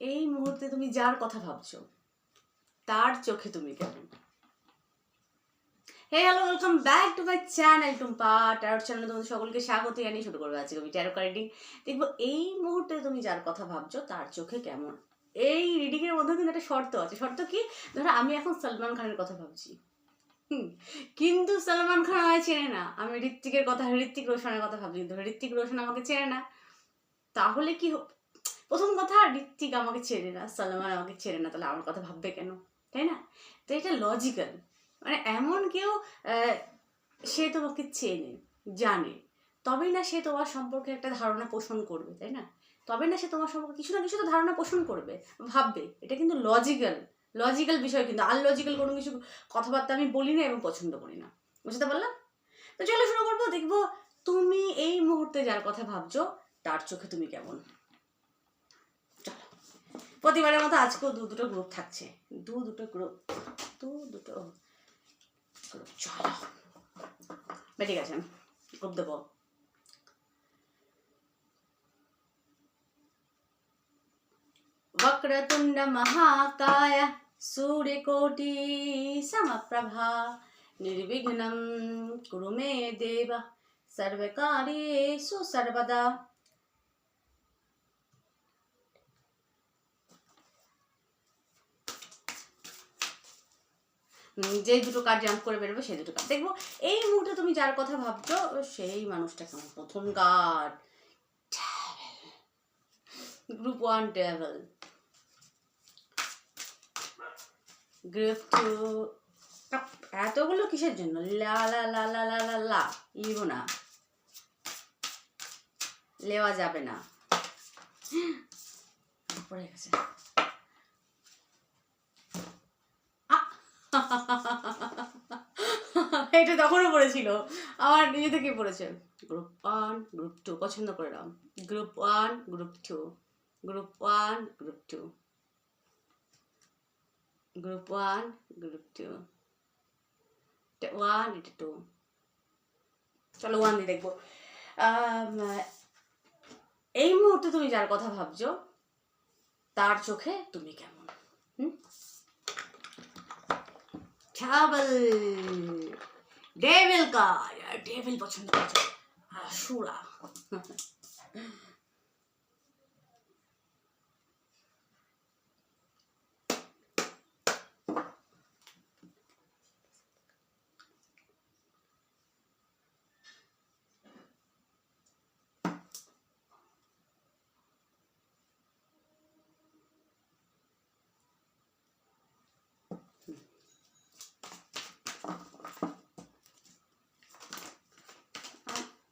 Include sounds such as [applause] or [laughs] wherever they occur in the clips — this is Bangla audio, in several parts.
এই মুহূর্তে তুমি যার কথা ভাবছ, তার চোখে তুমি কেমন হে hello welcome back to my channel Tumpa tarot চ্যানেলে তোমাদের সকলকে স্বাগত জানিয়ে শুরু করব আজকে আমি ট্যারো কার্ডিং দেখব এই মুহূর্তে তুমি যার কথা ভাবছ, তার চোখে কেমন? এই রিডিং এর মধ্যে কিন্তু একটা শর্ত আছে, শর্ত কি? ধরো আমি এখন সালমান খানের কথা ভাবছি। কিন্তু সালমান খান আমায় চেনে না। আমি ঋত্বিকের কথা ঋত্বিক রোশনের কথা ভাবছি, কিন্তু ঋত্বিক রোশন আমাকে চেনে না। তাহলে কি প্রথম কথা, ঋত্বিক আমাকে চেনে না সালমান আমাকে চেনে না, তাহলে আমার কথা ভাববে কেন? তাই না? তো এটা লজিক্যাল মানে এমন কেউ সে তোমাকে চেনে, জানে। তবে না সে তোমার সম্পর্কে একটা ধারণা পোষণ করবে, তাই না? তবে না সে তোমার সম্পর্কে কিছু না কিছু তো ধারণা পোষণ করবে, ভাববে। এটা কিন্তু লজিক্যাল লজিক্যাল বিষয় কিন্তু। আনলজিক্যাল কোনো কিছু কথাবার্তা আমি বলি না এবং পছন্দ করি না। বুঝতে পারলাম? তো চলো শুরু করব, দেখব তুমি এই মুহূর্তে যার কথা ভাবছ, তার চোখে তুমি কেমন? প্রতিবারের মতো আজকেও দু দুটো গ্রুপ থাকছে দু দুটো গ্রুপ দু দুটো গ্রুপ চলো বে, ঠিক আছে গ্রুপ দেবো वक्रतुण्ड महाकाय सूर्यकोटि समप्रभा निर्विघ्नं कुरु मे देव सर्वकार्येषु सर्वदा যে দুটো কার্ড জাম্প করে বেরোবে সেই দুটো কার্ড দেখব, এই মুহূর্তে তুমি যার কথা ভাবছ, সেই মানুষটা কেমন? প্রথম card group one devil group two এতগুলো কিসের জন্য? লা লা লা লা লা না। লেওয়া যাবে না। পড়ে গেছে। [laughs] এটা তখনও পড়েছিল। আমার নিজে থেকে পড়েছে। গ্রুপ ওয়ান গ্রুপ টু পছন্দ করে নাও। Group one group two group one group two group one group two one এটা টু চলো ওয়ান দিয়ে দেখব। আম, এই মুহূর্তে তুমি যার কথা ভাবছ তার চোখে তুমি কেমন? হুম? ট্রাভেল ডেভিল কার ডেভিল পছন্দ করছে সুরা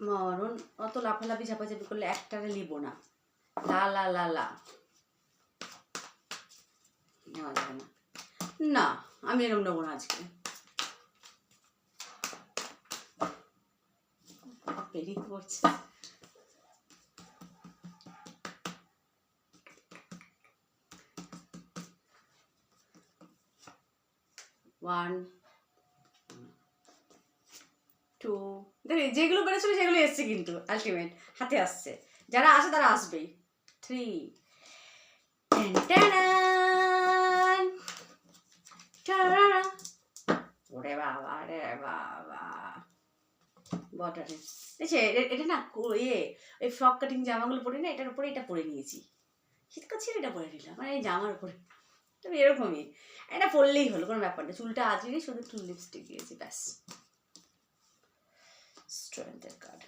মরণ, অত লাফালাফি, ঝাপাঝাপি করলে একটারে লিব না। লা লা লা লা। না। আমি এরকম নেব না আজকে। ওয়ান টু দেখ যেগুলো বেড়েছিল সেগুলো এসছে কিন্তু আলটিমেট হাতে আসছে। যারা আসে তারা আসবেই। থ্রি ওরে বাবা, রে বাবা। বটারে দেখছে এটা না ইয়ে ওই ফ্রক কাটিং জামাগুলো পরে না, এটার উপরে এটা পরে নিয়েছি। শীতকাল ছিল, এটা পরে নিলাম মানে এই জামার উপরে। তবে এরকমই। এটা পরলেই হলো, কোনো ব্যাপার না। চুলটা আজকে শুধু চুল লিপস্টিক দিয়েছি, ব্যাস। স্ট্রেংথের কার্ড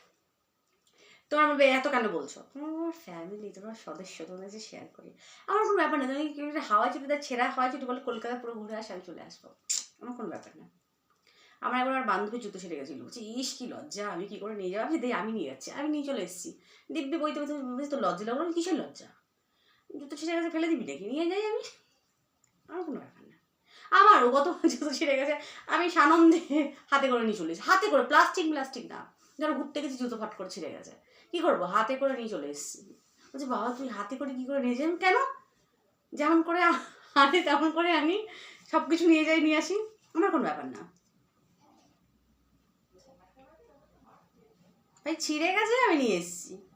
তোমার বলবে এত কেন বলছো? আমার ফ্যামিলি তোমার সদস্য, তোমাদের কাছে শেয়ার করি। আমার কোনো ব্যাপার না, তুমি কেউ যদি তার ছেঁড়া হাওয়া চুটি বলে, কলকাতা পুরো ঘুরে আসে, আমি চলে আসব। আমার কোনো ব্যাপার না। আমার একবার আমার বান্ধবী জুতো ছেড়ে গেছিল, বলছি, ইস, কি লজ্জা, আমি কি করে নিয়ে যাব? আমি আমি নিয়ে যাচ্ছি, আমি নিয়ে চলে এসেছি। দিব্যি বইতে বলছি তো লজ্জা লাগল কিসের লজ্জা? জুতো ছেড়ে গেছে, ফেলে দিবি নাকি? নিয়ে যাই আমি। আমার কোনো ব্যাপার আমারও কত জুতো ছিঁড়ে গেছে। আমি সানন্দে হাতে করে নিয়ে চলে এসেছি। হাতে করে প্লাস্টিক প্লাস্টিক না। ধরো ঘুরতে গেছি, জুতো ফাট করে ছিঁড়ে গেছে। কি করব? হাতে করে নিয়ে চলে এসেছি। বলছি, বাবা, তুই হাতে করে কি করে নিয়ে যাবি কেন? যেমন করে হাতে তেমন করে আমি সব কিছু নিয়ে যাই, নিয়ে আসি। আমার কোনো ব্যাপার না। ভাই, ছিঁড়ে গেছে, আমি নিয়ে এসেছি।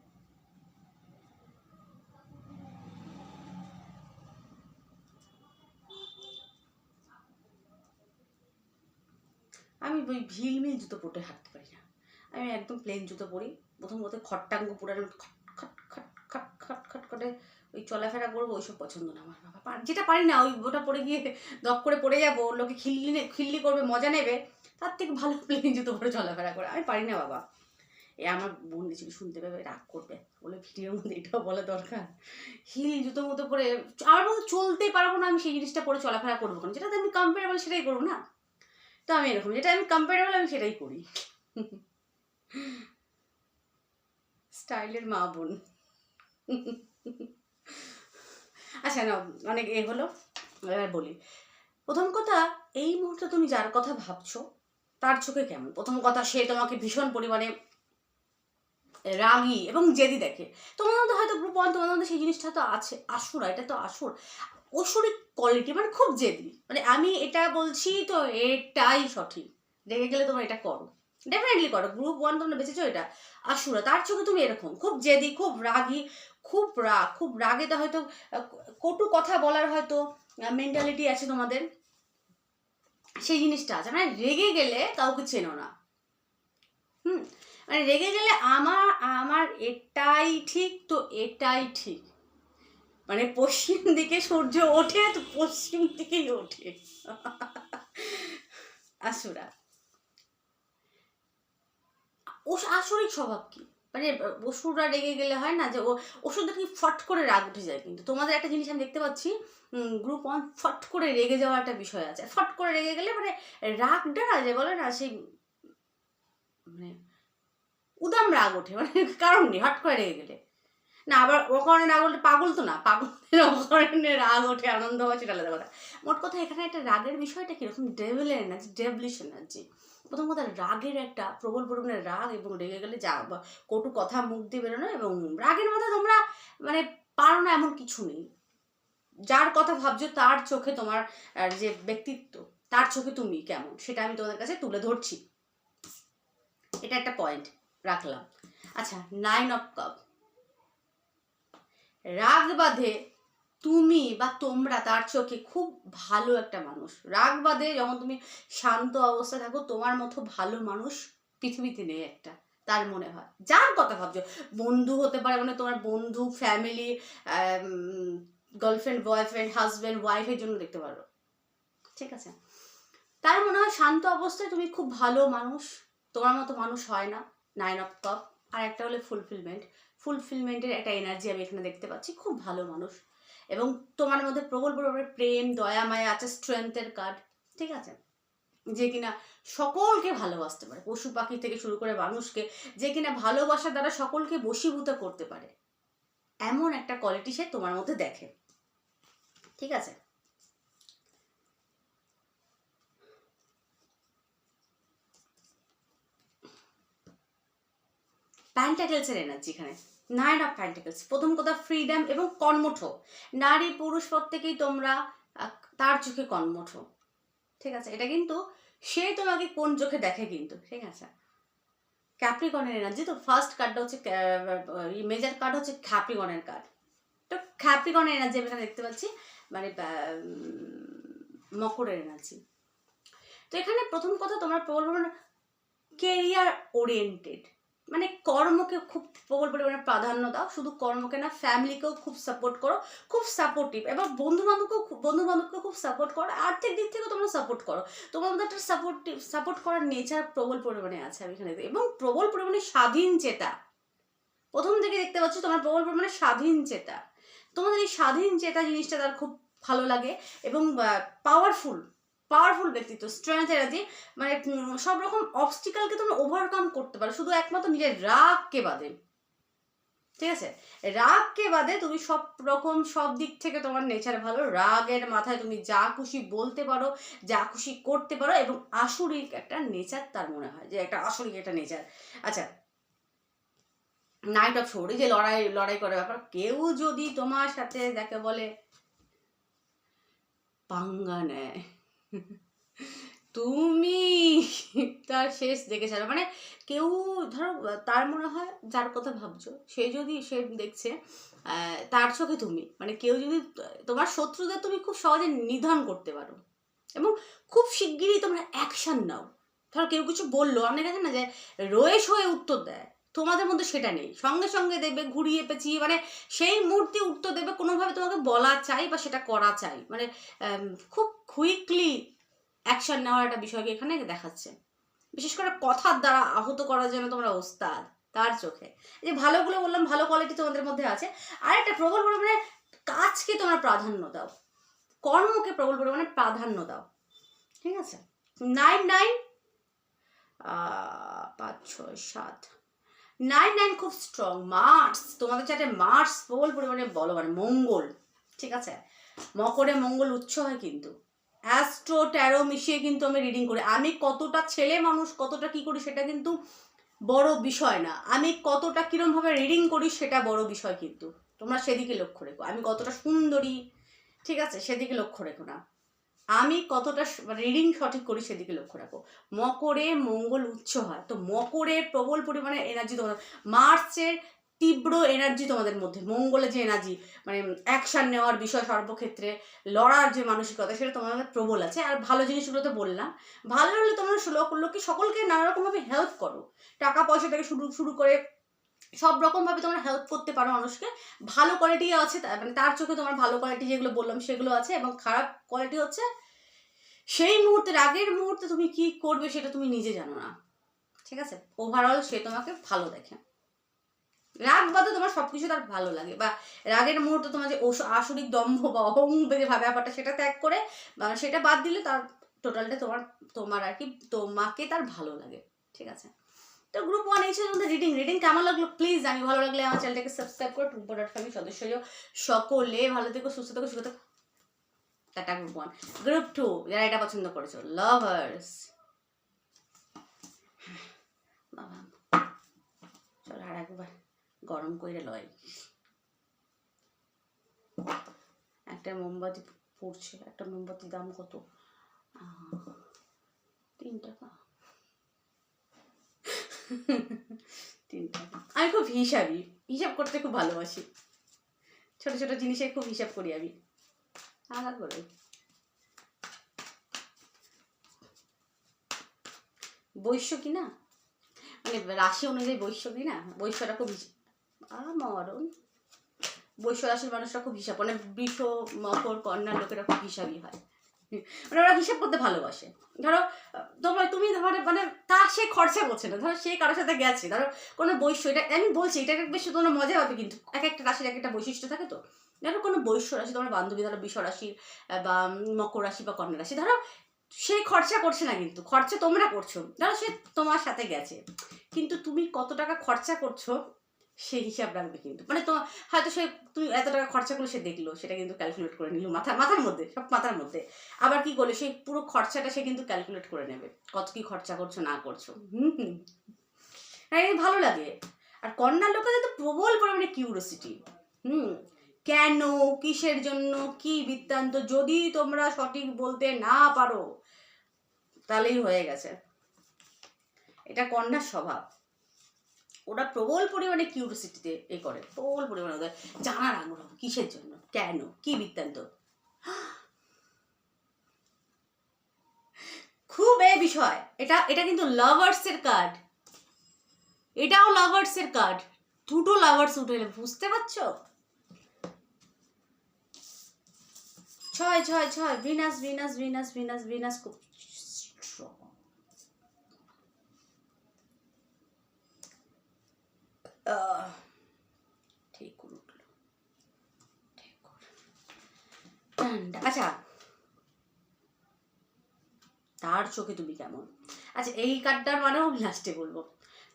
আমি ওই ভিলমিল জুতো পরে হাঁটতে পারি না। আমি একদম প্লেন জুতো পরি। প্রথম কথা খট্টাঙ্গ পরে আমি খট খট খট খট খট খট করে ওই চলাফেরা করব, ওইসব পছন্দ না আমার বাবা। যেটা পারি না, ওই ওটা পরে গিয়ে দপ করে পড়ে যাব, লোকে খিল্লি খিল্লি করবে, মজা নেবে, তার থেকে ভালো [laughs] প্লেন জুতো পরে চলাফেরা করে। আমি পারি না বাবা। এ আমার বোন কিছু শুনতে পাবে, রাগ করবে। বলে ভিডিওর মধ্যে এটাও বলা দরকার। হিল জুতো মতো পরে, আমার মতো চলতেই পারব না, আমি সেই জিনিসটা পরে চলাফেরা করব কেন? যেটাতে আমি কম্পেয়ারেবল সেটাই করব না। তো আমি এরকম, যেটা আমি কম্পেয়ারেবল আমি সেটাই করি স্টাইলের মা বোন। আচ্ছা না অনেক এ হলো। এবার বলি। প্রথম কথা, এই মুহূর্তে তুমি যার কথা ভাবছ, তার চোখে কেমন? প্রথম কথা, সে তোমাকে ভীষণ পরিমাণে রাগী এবং জেদি দেখে। তোমার মধ্যে হয়তো গ্রুপ ওয়ান তোমার মধ্যে সেই জিনিসটা তো আছে, আসুর, এটা তো আসুর। অসুরিক কোয়ালিটি মানে খুব জেদি। মানে আমি এটা বলছি তো এটাই সঠিক। রেগে গেলে তোমরা এটা করো। ডেফিনেটলি করো। গ্রুপ ওয়ান তোমরা বেঁচেছো এটা। আসুরা তার চোখে তুমি এরকম। খুব জেদি, খুব রাগী, খুব রাগ। খুব রাগেতে হয়তো কটু কথা বলার হয়তো মেন্টালিটি আছে তোমাদের। সেই জিনিসটা আছে। মানে রেগে গেলে কাউকে চেনো না। হুম? মানে রেগে গেলে আমার আমার এটাই ঠিক, তো এটাই ঠিক। মানে পশ্চিম দিকে সূর্য ওঠে, তো পশ্চিম দিকেই ওঠে। আসুরা। ও আসরিক স্বভাব কি? মানে অসুররা রেগে গেলে হয় না যে ও ওষুধটা কি ফট করে রাগ উঠে যায় কিন্তু। তোমাদের একটা জিনিস আমি দেখতে পাচ্ছি গ্রুপ ওয়ান ফট করে রেগে যাওয়ার একটা বিষয় আছে। ফট করে রেগে গেলে মানে রাগটা না যে বলে না, সেই মানে উদাম রাগ ওঠে। মানে কারণ নেই, হট করে রেগে গেলে। না, আবার ও কারণে রাগ ওঠে পাগল তো না পাগলের ও কারণে রাগ ওঠে, আনন্দ হয়, সেটা আলাদা কথা। মোট কথা এখানে একটা রাগের বিষয়টা কীরকম? ডেভিলের এনার্জি ডেভলিশ এনার্জি প্রথম কথা রাগের একটা প্রবল পরিমাণে রাগ এবং রেগে গেলে যা কটু কথা মুখ দিয়ে বেরোনো এবং রাগের মধ্যে তোমরা মানে পারো না এমন কিছু নেই। যার কথা ভাবছ তার চোখে তোমার যে ব্যক্তিত্ব, তার চোখে তুমি কেমন, সেটা আমি তোমাদের কাছে তুলে ধরছি। এটা একটা পয়েন্ট রাখলাম। আচ্ছা নাইন অফ কাপ রাগ বাঁধে তুমি বা তোমরা তার চোখে খুব ভালো একটা মানুষ। রাগ বাঁধে যখন তুমি শান্ত অবস্থায় থাকো, তোমার মতো ভালো মানুষ পৃথিবীতে নেই একটা, তার মনে হয়। যার কথা ভাবছ, বন্ধু হতে পারে মানে তোমার বন্ধু ফ্যামিলি গার্লফ্রেন্ড বয়ফ্রেন্ড হাজব্যান্ড ওয়াইফের জন্য দেখতে পারো। ঠিক আছে? তার মনে হয় শান্ত অবস্থায় তুমি খুব ভালো মানুষ, তোমার মতো মানুষ হয় না নাইন অফ কাপ আর একটা হলে ফুলফিলমেন্ট ফুলফিলমেন্টের একটা এনার্জি আমি এখানে দেখতে পাচ্ছি। খুব ভালো মানুষ। এবং তোমার মধ্যে প্রবল প্রবল প্রেম, দয়া, মায়া আছে স্ট্রেংথের কার্ড ঠিক আছে? যে কিনা সকলকে ভালোবাসতে পারে। পশু পাখি থেকে শুরু করে মানুষকে, যে কিনা ভালোবাসা দ্বারা সকলকে বশীভূত করতে পারে। এমন একটা কোয়ালিটি সে তোমার মধ্যে দেখে। ঠিক আছে? প্যান্টাকেলসের এনার্জি এখানে। নাইন অফ প্যান্টাকেলস প্রথম কথা ফ্রিডম এবং কর্মঠ। নারী, পুরুষ প্রত্যেকেই তোমরা তার চোখে কর্মঠ। ঠিক আছে? এটা কিন্তু সে তোমাকে কোন চোখে দেখে কিন্তু, ঠিক আছে? ক্যাপ্রিকনের এনার্জি তো ফার্স্ট কার্ডটা হচ্ছে মেজার কার্ড হচ্ছে ক্যাপ্রিকনের কার্ড তো ক্যাপ্রিকনের এনার্জি আমি দেখতে পাচ্ছি মানে মকরের এনার্জি তো এখানে প্রথম কথা তোমরা প্রবল কেরিয়ার ওরিয়েন্টেড মানে কর্মকে খুব প্রবল পরিমাণে প্রাধান্য দাও। শুধু কর্মকে না ফ্যামিলিকেও খুব সাপোর্ট করো। খুব সাপোর্টিভ এবং বন্ধু বান্ধবকেও বন্ধু বান্ধবকেও খুব সাপোর্ট করো। আর্থিক দিক থেকেও তোমরা সাপোর্ট করো। তোমার মধ্যে একটা সাপোর্টিভ সাপোর্ট করার নেচার প্রবল পরিমাণে আছে আমি এখানে এবং প্রবল পরিমাণে স্বাধীন চেতা। প্রথম থেকে দেখতে পাচ্ছি তোমার প্রবল পরিমাণে স্বাধীন চেতা। তোমাদের এই স্বাধীন চেতা জিনিসটা তার খুব ভালো লাগে এবং পাওয়ারফুল পাওয়ারফুল ব্যক্তিত্ব স্ট্রেংথ এনার্জি মানে সব রকম অবস্টিকালকে তোমরা ওভারকাম করতে পারো। শুধু একমাত্র নিজের রাগকে বাদে। ঠিক আছে? রাগকে বাদে তুমি সব রকম, সব দিক থেকে তোমার নেচার ভালো। রাগের মাথায় তুমি যা খুশি বলতে পারো, যা খুশি করতে পারো এবং আসরিক একটা নেচার তার মনে হয়, যে একটা আসরিক একটা নেচার আচ্ছা নাইট অফ শোর যে লড়াই লড়াই করার ব্যাপার, কেউ যদি তোমার সাথে, যাকে বলে পাঙ্গা নেয় তুমি [laughs] তার শেষ দেখে মানে কেউ ধরো, তার মনে হয় যার কথা ভাবছ, সে যদি সে দেখছে তার চোখে তুমি। মানে কেউ যদি, তোমার শত্রুদের তুমি খুব সহজে নিধন করতে পারো। এবং খুব শিগগিরই তোমরা অ্যাকশন নাও। ধরো কেউ কিছু বলল আপনি গেছেন না যে রয়েস হয়ে উত্তর দেয়। তোমাদের মধ্যে সেটা নেই। সঙ্গে সঙ্গে দেখবে ঘুরিয়ে পেঁচিয়ে মানে সেই মুহূর্তে উত্তর দেবে, কোনোভাবে তোমাকে বলা চাই বা সেটা করা চাই। মানে খুব কুইকলি অ্যাকশন নেওয়ার একটা বিষয়কে এখানে দেখাচ্ছে। বিশেষ করে কথার দ্বারা আহত করার জন্য তোমরা ওস্তাদ, তার চোখে। যে ভালোগুলো বললাম, ভালো কোয়ালিটি তোমাদের মধ্যে আছে। আর একটা প্রবল পরিমাণে কাজকে তোমরা প্রাধান্য দাও। কর্মকে প্রবল পরিমাণে প্রাধান্য দাও। ঠিক আছে? নাইন নাইন পাঁচ, ছয়, সাত। নাইন নাইন খুব স্ট্রং মার্স তোমাদের চারটে মার্স প্রবল পরিমাণে বলো মানে মঙ্গল। ঠিক আছে? মকরে মঙ্গল উচ্চ হয় কিন্তু। অ্যাস্ট্রো ট্যারো মিশিয়ে কিন্তু আমি রিডিং করি। আমি কতটা ছেলে মানুষ, কতটা কি করি সেটা কিন্তু বড় বিষয় না। আমি কতটা কিরমভাবে রিডিং করি সেটা বড় বিষয় কিন্তু। তোমরা সেদিকে লক্ষ্য রেখো। আমি কতটা সুন্দরী, ঠিক আছে, সেদিকে লক্ষ্য রেখো না। আমি কতটা রিডিং সঠিক করি সেদিকে লক্ষ্য রাখো। মকরে মঙ্গল উচ্চ হয়। তো মকরে প্রবল পরিমাণে এনার্জি তোমাদের মার্চের তীব্র এনার্জি তোমাদের মধ্যে, মঙ্গলের যে এনার্জি মানে অ্যাকশন নেওয়ার বিষয় সর্বক্ষেত্রে, লড়ার যে মানসিকতা, সেটা তোমাদের প্রবল আছে। আর ভালো জিনিসগুলো তো বললাম। ভালো হলে তোমরা লোককে, সকলকে নানা রকমভাবে হেল্প করো। টাকা পয়সা থেকে শুরু শুরু করে সব রকমভাবে তোমরা হেল্প করতে পারো মানুষকে। ভালো কোয়ালিটি আছে মানে তার চোখে তোমার ভালো কোয়ালিটি যেগুলো বললাম, সেগুলো আছে এবং খারাপ কোয়ালিটি হচ্ছে, সেই মুহূর্তের আগের মুহূর্তে তুমি কি করবে সেটা তুমি নিজে জানো না। ঠিক আছে? ওভারঅল সে তোমাকে ভালো দেখে। রাগ বাদে তোমার সবকিছু তার ভালো লাগে বা রাগের মুহূর্তে তোমার যে আসরিক দম্ভ বা অহং যে ভাবে ব্যাপারটা সেটা ত্যাগ করে, বা সেটা বাদ দিলে তার টোটালটা তোমার তোমার আর কি, তোমাকে তার ভালো লাগে। ঠিক আছে? তো গ্রুপ ওয়ান এই ছিল আমাদের রিডিং রিডিং কেমন লাগল? প্লিজ আমি ভালো লাগলে আমার চ্যানেলটাকে সাবস্ক্রাইব করো। টুম্পো ডট ফ্যামিলি সদস্য সকলে ভালো থেকো, সুস্থ থেকো সুস্থ থেকো। Tata group one group two যারা এটা পছন্দ করেছ লাভার্স বাবা। চলো আর একবার। গরম করে লয়। একটা মোমবাতি পড়ছে একটা মোমবাতির দাম কত? তিন টাকা। তিন টাকা। আমি খুব হিসাবি, হিসাব করতে খুব ভালোবাসি। ছোট ছোট জিনিসে খুব হিসাব করি আমি। আলাদা করে। বৈশ্য কি না মানে রাশি অনুযায়ী বৈশ্য কি না বৈশ্যটা খুব হিস- আ মরণ বৈশ্য রাশির মানুষরা খুব হিসাব মানে বৃষ, মকর, কন্যা লোকেরা খুব হিসাবই হয়। মানে ওরা হিসাব করতে ভালোবাসে। ধরো, তোমার, তুমি ধরো মানে তা সে খরচা করছে না। ধরো, সে কারোর সাথে গেছে। ধরো, কোনো বৈশ্য, এটা আমি বলছি, এটা বেশ তোমরা মজা হবে কিন্তু। এক একটা রাশির এক একটা বৈশিষ্ট্য থাকে তো। ধরো, কোনো বৈশ্য রাশি, তোমার বান্ধবী, ধরো বিষ রাশি বা মকর রাশি বা কন্যা রাশি, ধরো, সে খরচা করছে না কিন্তু, খরচা তোমরা করছ। ধরো, সে তোমার সাথে গেছে। কিন্তু তুমি কত টাকা খরচা করছ সে হিসাব রাখবে কিন্তু। মানে তো হয়তো সে তুমি এত টাকা খরচা করলে সে দেখল, সেটা কিন্তু ক্যালকুলেট করে নিল মাথা মাথার মধ্যে, সব মাথার মধ্যে। আবার কি করলে, সেই পুরো খরচাটা সে কিন্তু ক্যালকুলেট করে নেবে। কত কি খরচা করছ, না করছ। হুম হ্যাঁ ভালো লাগে। আর কন্যার লোকেদের তো প্রবল পরিমাণে কিউরিয়াসিটি হুম। কেন, কিসের জন্য, কি বৃত্তান্ত, যদি তোমরা সঠিক বলতে না পারো, তাহলেই হয়ে গেছে। এটা কন্যার স্বভাব। ওরা প্রবল পরিমাণে কিউরিয়াসিটিতে এ করে। প্রবল পরিমাণে ওদের জানার আগ্রহ কিসের জন্য? কেন? কি বৃত্তান্ত? খুব এ বিষয়। এটা এটা কিন্তু লাভার্স এর কার্ড এটাও লাভার্স এর কার্ড দুটো লাভার্স উঠে এলো, বুঝতে পারছ? ছয় ছয় ছয় Venus Venus Venus Venus Venus খুব আচ্ছা। তার চোখে তুমি কেমন? আচ্ছা এই কার্ডটার মানেও আমি লাস্টে বলব।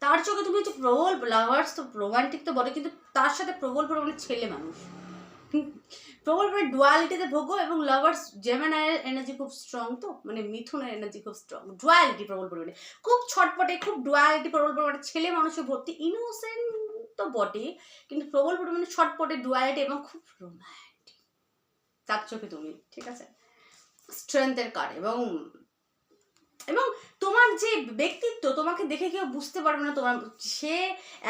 তার চোখে তুমি হচ্ছে প্রবল লাভার্স তো রোমান্টিক তো বলে কিন্তু তার সাথে প্রবল পরিমাণে ছেলে মানুষ। প্রবল পরিমাণে ডুয়ালিটিতে ভোগো এবং লাভার্স জেমেনায়ের এনার্জি খুব স্ট্রং তো মানে মিথুনের এনার্জি খুব স্ট্রং ডুয়ালিটি প্রবল পরিমাণে খুব ছটপটে, খুব ডুয়ালিটি প্রবল পরিমাণে ছেলে মানুষের ভর্তি ইনোসেন্ট তো বটে, কিন্তু প্রবল পরিমাণে ছটপটে ডুয়ালিটি এবং খুব রোম্যান্টিক তার চোখে তুমি ঠিক আছে? স্ট্রেংথের কার্ড এবং এবং তোমার যে ব্যক্তিত্ব, তোমাকে দেখে কেউ বুঝতে পারবে না, তোমার সে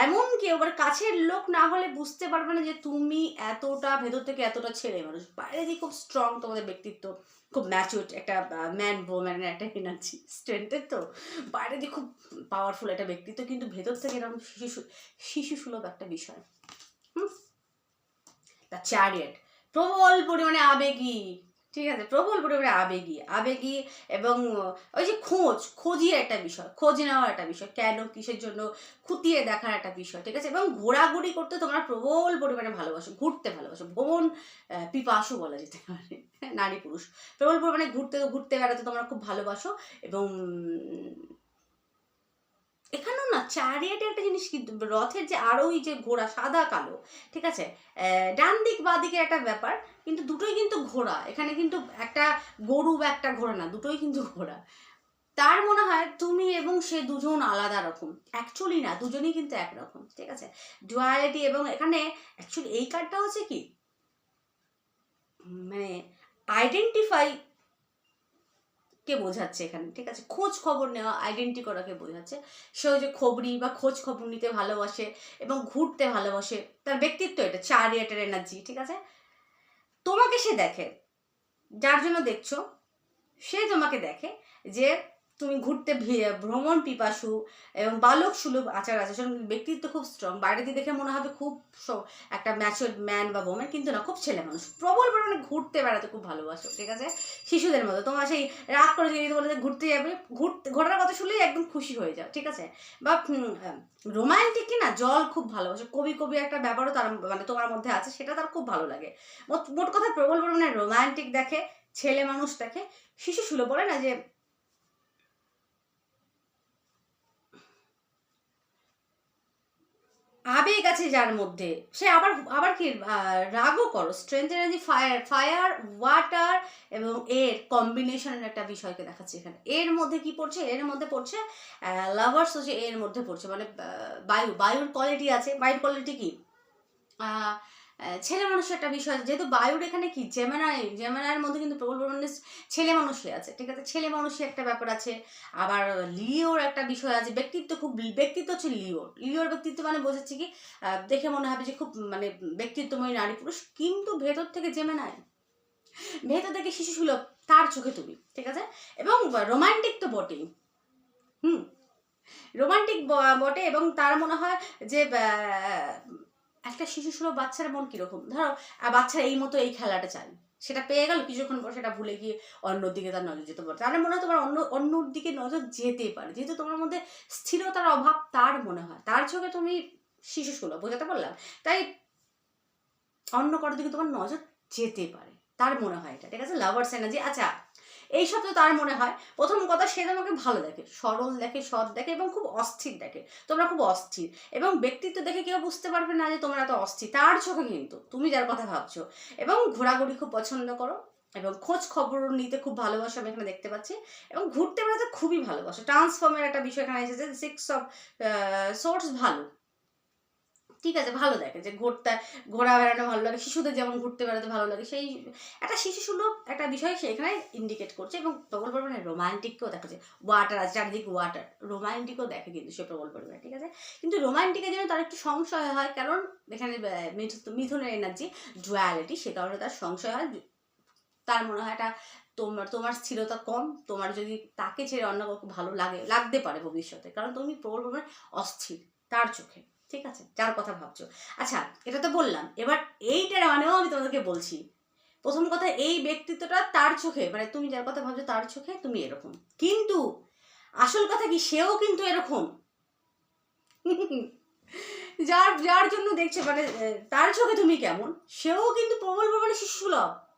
এমন কেউ মানে কাছের লোক না হলে বুঝতে পারবে না যে তুমি এতটা ভেতর থেকে এতটা ছেড়ে মানুষ। বাইরে দিয়ে খুব স্ট্রং তোমাদের ব্যক্তিত্ব। খুব ম্যাচিউর একটা ম্যান বোম্যানের একটা এনার্জি স্ট্রেন্থের তো। বাইরে দিয়ে খুব পাওয়ারফুল একটা ব্যক্তিত্ব, কিন্তু ভেতর থেকে এরকম শিশু শিশু সুলভ একটা বিষয়। হুম? দ্য চ্যারিয়েট প্রবল পরিমাণে আবেগী। ঠিক আছে? প্রবল পরিমাণে আবেগী আবেগী এবং ওই যে খোঁজ খোঁজিয়ে একটা বিষয়, খোঁজ নেওয়ার একটা বিষয়, কেন, কিসের জন্য, খুঁটিয়ে দেখার একটা বিষয়, ঠিক আছে? এবং ঘোরাঘুরি করতে তোমরা প্রবল পরিমাণে ভালোবাসো, ঘুরতে ভালোবাসো ভ্রমণ পিপাসু বলা যেতে পারে নারী পুরুষ প্রবল পরিমাণে ঘুরতে ঘুরতে বেড়াতে তোমরা খুব ভালোবাসো এবং এখানেও না চারিয়াটে একটা জিনিস কিন্তু রথের যে আরোহী যে ঘোড়া সাদা কালো, ঠিক আছে? ডান দিক বা দিকে একটা ব্যাপার, কিন্তু দুটোই কিন্তু ঘোড়া। এখানে কিন্তু একটা গরু বা একটা ঘোড়া না, দুটোই কিন্তু ঘোড়া। তার মনে হয় তুমি এবং সে দুজন আলাদা রকম। অ্যাকচুয়ালি না, দুজনেই কিন্তু একরকম, ঠিক আছে? ডুয়ালিটি এবং এখানে অ্যাকচুয়ালি এই কার্ডটা হচ্ছে কি? মানে আইডেন্টিফাই কে বোঝাচ্ছে এখানে, ঠিক আছে? খোঁজ খবর নেওয়া আইডেন্টি করাকে বোঝাচ্ছে। সে যে খবরি বা খোঁজ খবর নিতে ভালোবাসে এবং ঘুরতে ভালোবাসে, তার ব্যক্তিত্ব এটা চার ইয়েটার এনার্জি ঠিক আছে? তোমাকে সে দেখে, যার জন্য দেখছ, সে তোমাকে দেখে যে তুমি ঘুরতে ভ্রমণ পিপাসু এবং বালক সুলভ আচার আচরণ ব্যক্তিত্ব খুব স্ট্রং বাইরে দিয়ে দেখে মনে হবে খুব একটা ম্যাচুয়ার ম্যান বা বোম্যান কিন্তু না, খুব ছেলে মানুষ। প্রবল পরিমাণে ঘুরতে বেড়াতে খুব ভালোবাসো, ঠিক আছে? শিশুদের মতো। তোমার সেই রাগ করে যদি বলে ঘুরতে যাবে, ঘুরতে, ঘোরার কথা শুনলেই একদম খুশি হয়ে যাও, ঠিক আছে? বা রোমান্টিক কি না, জল খুব ভালোবাসে। কবি কবি একটা ব্যাপারও তার মানে তোমার মধ্যে আছে, সেটা তার খুব ভালো লাগে। মোট মোট কথা প্রবল পরিমাণে রোমান্টিক দেখে, ছেলে মানুষ দেখে, শিশু সুলভ বলে না যে আবেগ আছে যার মধ্যে। সে আবার আবার কি রাগও করো। Strength energy fire fire water এবং এর কম্বিনেশনের একটা বিষয়কে দেখাচ্ছে এখানে। এর মধ্যে কি পড়ছে? এর মধ্যে পড়ছে লাভার্স হচ্ছে এর মধ্যে পড়ছে। মানে বায়ু, বায়ুর কোয়ালিটি আছে। বায়ুর কোয়ালিটি কি? ছেলে মানুষের একটা বিষয় আছে যেহেতু বায়ুর এখানে কি? জেমেনাই জেমেনাইয়ের মধ্যে কিন্তু প্রবল পরিমাণে ছেলে মানুষই আছে। ঠিক আছে? ছেলে মানুষই একটা ব্যাপার আছে। আবার লিওর একটা বিষয় আছে। ব্যক্তিত্ব খুব, ব্যক্তিত্ব হচ্ছে লিওর লিওর ব্যক্তিত্ব মানে বোঝাচ্ছে কি? দেখে মনে হবে যে খুব মানে ব্যক্তিত্বময় নারী পুরুষ। কিন্তু ভেতর থেকে জেমে নাই ভেতর থেকে শিশু সুলভ তার চোখে তুমি। ঠিক আছে? এবং রোমান্টিক তো বটেই। হুম? রোমান্টিক বটে এবং তার মনে হয় যে একটা শিশু সুলভ বাচ্চার মন কীরকম? ধরো আহ, বাচ্চারা এই মতো এই খেলাটা চায়। সেটা পেয়ে গেল কিছুক্ষণ পর সেটা ভুলে গিয়ে অন্যর দিকে তার নজর যেতে পারে তাহলে মনে হয় তোমার অন্য অন্যর দিকে নজর যেতে পারে। যেহেতু তোমার মধ্যে স্থিরতার অভাব তার মনে হয়। তার চোখে তুমি শিশু সুলভ বোঝাতে পারলাম? তাই অন্য কারোর দিকে তোমার নজর যেতে পারে। তার মনে হয় এটা ঠিক আছে? লাভার্স এনার্জি আচ্ছা। এই সব তো তার মনে হয়। প্রথম কথা, সে তোমাকে ভালো দেখে, সরল দেখে, সৎ দেখে এবং খুব অস্থির দেখে। তোমরা খুব অস্থির। এবং ব্যক্তিত্ব দেখে কেউ বুঝতে পারবে না যে তোমরা এত অস্থির। তার চোখে কিন্তু, তুমি যার কথা ভাবছ। এবং ঘোরাঘুরি খুব পছন্দ করো। এবং খোঁজ খবর নিতে খুব ভালোবাসো, আমি এখানে দেখতে পাচ্ছি। এবং ঘুরতে বেড়াতে খুবই ভালোবাসো। ট্রান্সফর্মের একটা বিষয় এখানে এসেছে সিক্স অফ সোর্স ভালো। ঠিক আছে, ভালো দেখে যে ঘুরতে, ঘোরা বেড়ানো ভালো লাগে, শিশুদের যেমন ঘুরতে বেড়াতে ভালো লাগে, সেই একটা শিশু সুলভ একটা বিষয় সে এখানে ইন্ডিকেট করছে এবং প্রবল পরিমাণে রোমান্টিককেও যায় ওয়াটার আছে, চারিদিকে ওয়াটার রোমান্টিকও দেখে কিন্তু সে প্রবল পরিমাণে, ঠিক আছে? কিন্তু রোমান্টিকের জন্য তার একটু সংশয় হয়, কারণ এখানে মিথুনের এনার্জি ডুয়ালিটি সে কারণে তার সংশয় হয়, তার মনে হয় এটা তোমার তোমার স্থিরতা কম, তোমার যদি তাকে ছেড়ে অন্য কাউকে ভালো লাগে, লাগতে পারে ভবিষ্যতে, কারণ তুমি প্রবল পরিমাণে অস্থির, তার চোখে। ঠিক আছে? যার কথা ভাবছ। আচ্ছা এটা তো বললাম। এবার এইটার মানেও আমি তোমাদেরকে বলছি। প্রথম কথা, এই ব্যক্তিত্বটা তার চোখে মানে তুমি যার কথা ভাবছ তার চোখে তুমি এরকম। কিন্তু আসল কথা কি, সেও কিন্তু এরকম। যার যার জন্য দেখছে মানে তার চোখে তুমি কেমন, সেও কিন্তু প্রবল পরিমাণে শিশুসুলভ হ্যাঁ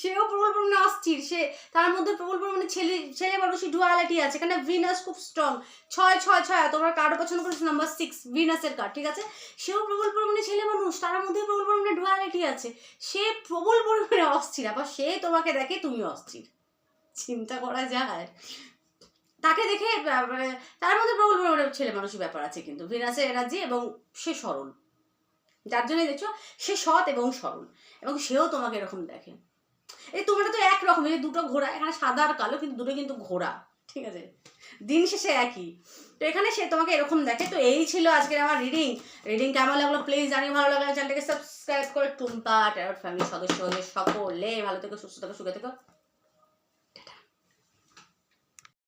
সেও প্রবল পরিমাণে অস্থির, সে তার মধ্যে প্রবল পরিমাণে ছেলে ছেলে মানুষই ডুয়ালিটি আছে। এখানে ভিনাস খুব স্ট্রং ছয় ছয় ছয়, তোমরা কার্ড পছন্দ করেছ নাম্বার সিক্স ভিনাসের কার্ড ঠিক আছে? সেও প্রবল পরিমাণে ছেলে মানুষ, তার মধ্যে প্রবল পরিমাণে ডুয়ালিটি আছে। সে প্রবল পরিমাণে অস্থির, আবার সে তোমাকে দেখে তুমি অস্থির। চিন্তা করা যায়। তাকে দেখে মানে তার মধ্যে প্রবল পরিমাণে ছেলে মানুষের ব্যাপার আছে কিন্তু। ভিনাসের এনার্জি এবং সে সরল। যার জন্যই দেখছ, সে সৎ এবং সরল। এবং সেও তোমাকে এরকম দেখে। এই তোমরা তো একরকম এই দুটো ঘোড়া, এখানে সাদা আর কালো, কিন্তু দুটো কিন্তু ঘোড়া, ঠিক আছে? দিন শেষে একই। তো এখানে সে তোমাকে এরকম দেখে। তো এই ছিল আজকের আমার রিডিং রিডিং কেমন লাগল? প্লিজ জানিয়ে ভালো লাগল। চ্যানেলটাকে সাবস্ক্রাইব করে টুম্পা ট্যারট ফ্যামিলির সদস্য হয়ে সকলে ভালো থেকো, সুস্থ থেকো, সুখে থেকো।